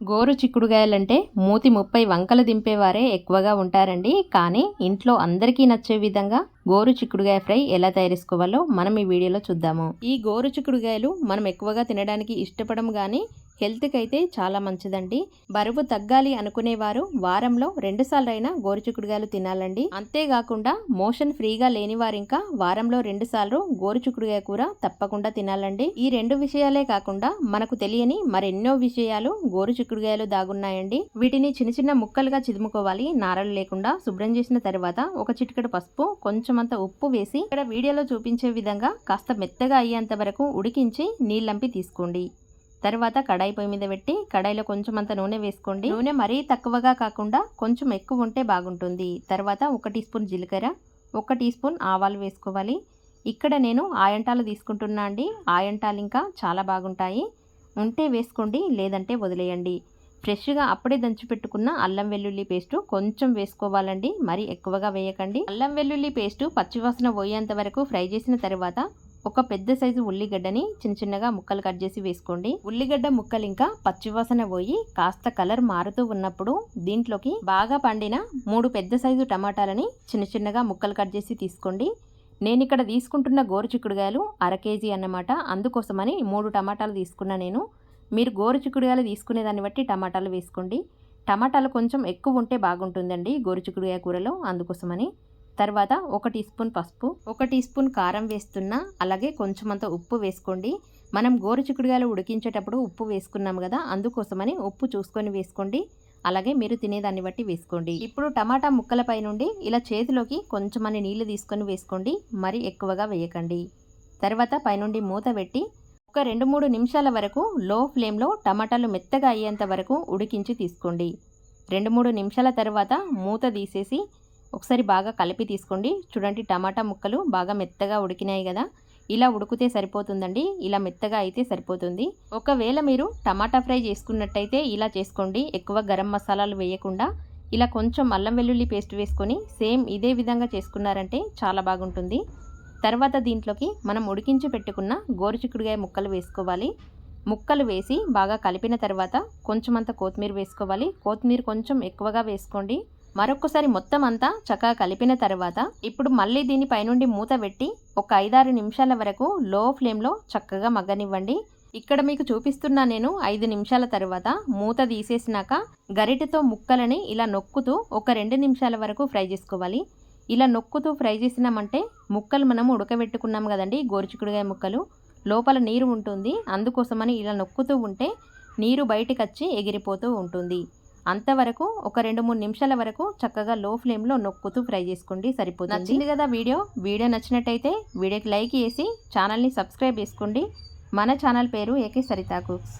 గోరు చిక్కుడుగాయలంటే మూతి ముప్పై వంకలు దింపేవారే ఎక్కువగా ఉంటారండి. కానీ ఇంట్లో అందరికీ నచ్చే విధంగా గోరు చిక్కుడుగాయ ఫ్రై ఎలా తయారేసుకోవాలో మనం ఈ వీడియోలో చూద్దాము. ఈ గోరు చిక్కుడుగాయలు మనం ఎక్కువగా తినడానికి ఇష్టపడము కానీ హెల్త్కి అయితే చాలా మంచిదండి. బరువు తగ్గాలి అనుకునేవారు వారంలో రెండుసార్లైనా సార్లు గోరుచుకుడుగాయలు తినాలండి. అంతేకాకుండా మోషన్ ఫ్రీగా లేని వారు ఇంకా వారంలో రెండుసార్లు గోరుచుకుడుగాయ కూర తప్పకుండా తినాలండి. ఈ రెండు విషయాలే కాకుండా మనకు తెలియని మరెన్నో విషయాలు గోరుచిక్కుడుగాయలు దాగున్నాయండి. వీటిని చిన్న చిన్న ముక్కలుగా చిదుముకోవాలి. నారలు లేకుండా శుభ్రం చేసిన తర్వాత ఒక చిటికెడు పసుపు కొంచెం అంత ఉప్పు వేసి ఇక్కడ వీడియోలో చూపించే విధంగా కాస్త మెత్తగా అయ్యేంత వరకు ఉడికించి నీళ్ళంపి తీసుకోండి. తర్వాత కడాయి పొయ్యి మీద పెట్టి కడాయిలో కొంచెం అంత నూనె వేసుకోండి. నూనె మరీ తక్కువగా కాకుండా కొంచెం ఎక్కువ ఉంటే బాగుంటుంది. తర్వాత ఒక టీ స్పూన్ జీలకర్ర ఒక టీ స్పూన్ ఆవాలు వేసుకోవాలి. ఇక్కడ నేను ఆయంటాలు తీసుకుంటున్నా అండి. ఆయంటాలు ఇంకా చాలా బాగుంటాయి. ఉంటే వేసుకోండి లేదంటే వదిలేయండి. ఫ్రెష్గా అప్పుడే దంచి పెట్టుకున్న అల్లం వెల్లుల్లి పేస్టు కొంచెం వేసుకోవాలండి. మరి ఎక్కువగా వేయకండి. అల్లం వెల్లుల్లి పేస్టు పచ్చివాసన పోయేంత వరకు ఫ్రై చేసిన తర్వాత ఒక పెద్ద సైజు ఉల్లిగడ్డని చిన్న చిన్నగా ముక్కలు కట్ చేసి వేసుకోండి. ఉల్లిగడ్డ ముక్కలు ఇంకా పచ్చివాసన పోయి కాస్త కలర్ మారుతూ ఉన్నప్పుడు దీంట్లోకి బాగా పండిన మూడు పెద్ద సైజు టమాటాలని చిన్న చిన్నగా ముక్కలు కట్ చేసి తీసుకోండి. నేను ఇక్కడ తీసుకుంటున్న గోరుచిక్కుడుగాయలు అర కేజీ అన్నమాట. అందుకోసమని మూడు టమాటాలు తీసుకున్నా నేను. మీరు గోరుచిక్కుడుగాయలు తీసుకునే దాన్ని బట్టి టమాటాలు వేసుకోండి. టమాటాలు కొంచెం ఎక్కువ ఉంటే బాగుంటుందండి గోరుచిక్కుడుగాయ కూరలో అందుకోసమని. తర్వాత ఒక టీ స్పూన్ పసుపు ఒక టీ స్పూన్ కారం వేస్తున్నా అలాగే కొంచెం అంత ఉప్పు వేసుకోండి. మనం గోరు చిక్కుడుగాయలు ఉడికించేటప్పుడు ఉప్పు వేసుకున్నాం కదా అందుకోసమని ఉప్పు చూసుకొని వేసుకోండి. అలాగే మీరు తినేదాన్ని బట్టి వేసుకోండి. ఇప్పుడు టమాటా ముక్కలపై నుండి ఇలా చేతిలోకి కొంచెమని నీళ్ళు తీసుకొని వేసుకోండి. మరి ఎక్కువగా వేయకండి. తర్వాత పైనుండి మూత పెట్టి ఒక రెండు మూడు నిమిషాల వరకు లో ఫ్లేమ్లో టమాటాలు మెత్తగా అయ్యేంత వరకు ఉడికించి తీసుకోండి. రెండు మూడు నిమిషాల తర్వాత మూత తీసేసి ఒకసారి బాగా కలిపి తీసుకోండి. చూడండి టమాటా ముక్కలు బాగా మెత్తగా ఉడికినాయి కదా. ఇలా ఉడికితే సరిపోతుందండి. ఇలా మెత్తగా అయితే సరిపోతుంది. ఒకవేళ మీరు టమాటా ఫ్రై చేసుకున్నట్టయితే ఇలా చేసుకోండి. ఎక్కువ గరం మసాలాలు వేయకుండా ఇలా కొంచెం అల్లం వెల్లుల్లి పేస్ట్ వేసుకొని సేమ్ ఇదే విధంగా చేసుకున్నారంటే చాలా బాగుంటుంది. తర్వాత దీంట్లోకి మనం ఉడికించి పెట్టుకున్న గోరుచిక్కుడుగాయ ముక్కలు వేసుకోవాలి. ముక్కలు వేసి బాగా కలిపిన తర్వాత కొంచెం అంత కొత్తిమీర వేసుకోవాలి. కొత్తిమీర కొంచెం ఎక్కువగా వేసుకోండి. మరొకసారి మొత్తం అంతా చక్కగా కలిపిన తర్వాత ఇప్పుడు మళ్ళీ దీని పైనుండి మూత పెట్టి ఒక ఐదారు నిమిషాల వరకు లో ఫ్లేమ్లో చక్కగా మగ్గనివ్వండి. ఇక్కడ మీకు చూపిస్తున్నా నేను ఐదు నిమిషాల తర్వాత మూత తీసేసినాక గరిటెతో ముక్కలని ఇలా నొక్కుతూ ఒక రెండు నిమిషాల వరకు ఫ్రై చేసుకోవాలి. ఇలా నొక్కుతూ ఫ్రై చేసినామంటే ముక్కలు మనము ఉడకబెట్టుకున్నాం కదండి గోరుచిక్కుడుగాయ ముక్కలు. లోపల నీరు ఉంటుంది అందుకోసమని ఇలా నొక్కుతూ ఉంటే నీరు బయటకు వచ్చి ఎగిరిపోతూ ఉంటుంది. అంతవరకు ఒక రెండు మూడు నిమిషాల వరకు చక్కగా లో ఫ్లేమ్లో నొక్కుతూ ఫ్రై చేసుకోండి సరిపోతుంది. నచ్చింది కదా వీడియో? వీడియో నచ్చినట్టయితే వీడియోకి లైక్ చేసి ఛానల్ని సబ్స్క్రైబ్ చేసుకోండి. మన ఛానల్ పేరు ఏకే సరితా కుక్స్